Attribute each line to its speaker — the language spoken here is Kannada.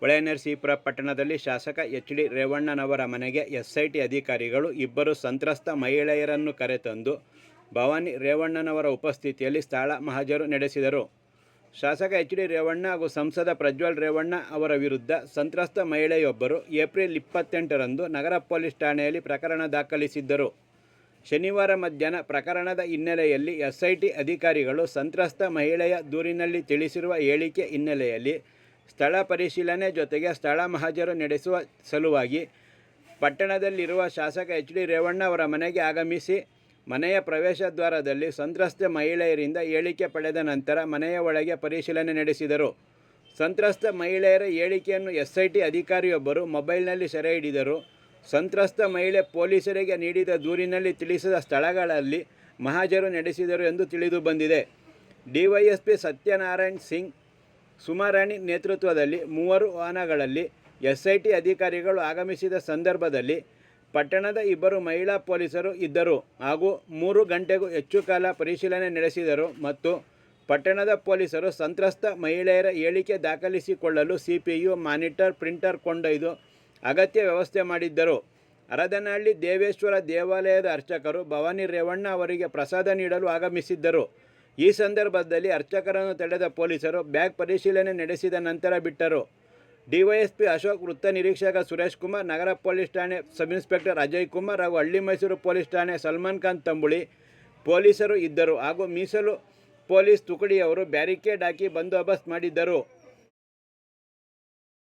Speaker 1: ಹೊಳೆನರಸೀಪುರ ಪಟ್ಟಣದಲ್ಲಿ ಶಾಸಕ ಎಚ್ ಡಿ ರೇವಣ್ಣನವರ ಮನೆಗೆ ಎಸ್ಐಟಿ ಅಧಿಕಾರಿಗಳು ಇಬ್ಬರು ಸಂತ್ರಸ್ತ ಮಹಿಳೆಯರನ್ನು ಕರೆತಂದು ಭವಾನಿ ರೇವಣ್ಣನವರ ಉಪಸ್ಥಿತಿಯಲ್ಲಿ ಸ್ಥಳ ಮಹಜರು ನಡೆಸಿದರು. ಶಾಸಕ ಎಚ್ ಡಿ ರೇವಣ್ಣ ಹಾಗೂ ಸಂಸದ ಪ್ರಜ್ವಲ್ ರೇವಣ್ಣ ಅವರ ವಿರುದ್ಧ ಸಂತ್ರಸ್ತ ಮಹಿಳೆಯೊಬ್ಬರು ಏಪ್ರಿಲ್ ಇಪ್ಪತ್ತೆಂಟರಂದು ನಗರ ಪೊಲೀಸ್ ಠಾಣೆಯಲ್ಲಿ ಪ್ರಕರಣ ದಾಖಲಿಸಿದ್ದರು. ಶನಿವಾರ ಮಧ್ಯಾಹ್ನ ಪ್ರಕರಣದ ಹಿನ್ನೆಲೆಯಲ್ಲಿ ಎಸ್ಐಟಿ ಅಧಿಕಾರಿಗಳು ಸಂತ್ರಸ್ತ ಮಹಿಳೆಯ ದೂರಿನಲ್ಲಿ ತಿಳಿಸಿರುವ ಹೇಳಿಕೆ ಹಿನ್ನೆಲೆಯಲ್ಲಿ ಸ್ಥಳ ಪರಿಶೀಲನೆ ಜೊತೆಗೆ ಸ್ಥಳ ಮಹಜರು ನಡೆಸುವ ಸಲುವಾಗಿ ಪಟ್ಟಣದಲ್ಲಿರುವ ಶಾಸಕ ಎಚ್ ಡಿ ರೇವಣ್ಣ ಅವರ ಮನೆಗೆ ಆಗಮಿಸಿ ಮನೆಯ ಪ್ರವೇಶ ದ್ವಾರದಲ್ಲಿ ಸಂತ್ರಸ್ತ ಮಹಿಳೆಯರಿಂದ ಹೇಳಿಕೆ ಪಡೆದ ನಂತರ ಮನೆಯ ಒಳಗೆ ಪರಿಶೀಲನೆ ನಡೆಸಿದರು. ಸಂತ್ರಸ್ತ ಮಹಿಳೆಯರ ಹೇಳಿಕೆಯನ್ನು ಎಸ್ಐಟಿ ಅಧಿಕಾರಿಯೊಬ್ಬರು ಮೊಬೈಲ್ನಲ್ಲಿ ಸೆರೆ ಹಿಡಿದರು ಸಂತ್ರಸ್ತ ಮಹಿಳೆ ಪೊಲೀಸರಿಗೆ ನೀಡಿದ ದೂರಿನಲ್ಲಿ ತಿಳಿಸಿದ ಸ್ಥಳಗಳಲ್ಲಿ ಮಹಾಜರು ನಡೆಸಿದರು ಎಂದು ತಿಳಿದು ಬಂದಿದೆ. ಡಿವೈಎಸ್ಪಿ ಸತ್ಯನಾರಾಯಣ್ ಸಿಂಗ್ ಸುಮಾರಾಣಿ ನೇತೃತ್ವದಲ್ಲಿ ಮೂವರು ವಾಹನಗಳಲ್ಲಿ ಎಸ್ಐಟಿ ಅಧಿಕಾರಿಗಳು ಆಗಮಿಸಿದ ಸಂದರ್ಭದಲ್ಲಿ ಪಟ್ಟಣದ ಇಬ್ಬರು ಮಹಿಳಾ ಪೊಲೀಸರು ಇದ್ದರು ಹಾಗೂ ಮೂರು ಗಂಟೆಗೂ ಹೆಚ್ಚು ಕಾಲ ಪರಿಶೀಲನೆ ನಡೆಸಿದರು ಮತ್ತು ಪಟ್ಟಣದ ಪೊಲೀಸರು ಸಂತ್ರಸ್ತ ಮಹಿಳೆಯರ ಹೇಳಿಕೆ ದಾಖಲಿಸಿಕೊಳ್ಳಲು C P U monitor, printer ಕೊಂಡೊಯ್ದು ಅಗತ್ಯ ವ್ಯವಸ್ಥೆ ಮಾಡಿದ್ದರು. ಅರದನಹಳ್ಳಿ ದೇವೇಶ್ವರ ದೇವಾಲಯದ ಅರ್ಚಕರು ಭವಾನಿ ರೇವಣ್ಣ ಅವರಿಗೆ ಪ್ರಸಾದ ನೀಡಲು ಆಗಮಿಸಿದ್ದರು. ಈ ಸಂದರ್ಭದಲ್ಲಿ ಅರ್ಚಕರನ್ನು ತಡೆದ ಪೊಲೀಸರು ಬ್ಯಾಗ್ ಪರಿಶೀಲನೆ ನಡೆಸಿದ ನಂತರ ಬಿಟ್ಟರು. ಡಿವೈಎಸ್ಪಿ ಅಶೋಕ್, ವೃತ್ತ ನಿರೀಕ್ಷಕ ಸುರೇಶ್ ಕುಮಾರ್, ನಗರ ಪೊಲೀಸ್ ಠಾಣೆ ಸಬ್ ಇನ್ಸ್ಪೆಕ್ಟರ್ ಅಜಯ್ ಕುಮಾರ್ ಹಾಗೂ ಹಳ್ಳಿ ಮೈಸೂರು ಪೊಲೀಸ್ ಠಾಣೆ ಸಲ್ಮಾನ್ ಖಾನ್ ತಂಬುಳಿ ಪೊಲೀಸರು ಇದ್ದರು ಹಾಗೂ ಮೀಸಲು ಪೊಲೀಸ್ ತುಕಡಿಯವರು ಬ್ಯಾರಿಕೇಡ್ ಹಾಕಿ ಬಂದೋಬಸ್ತ್ ಮಾಡಿದ್ದರು.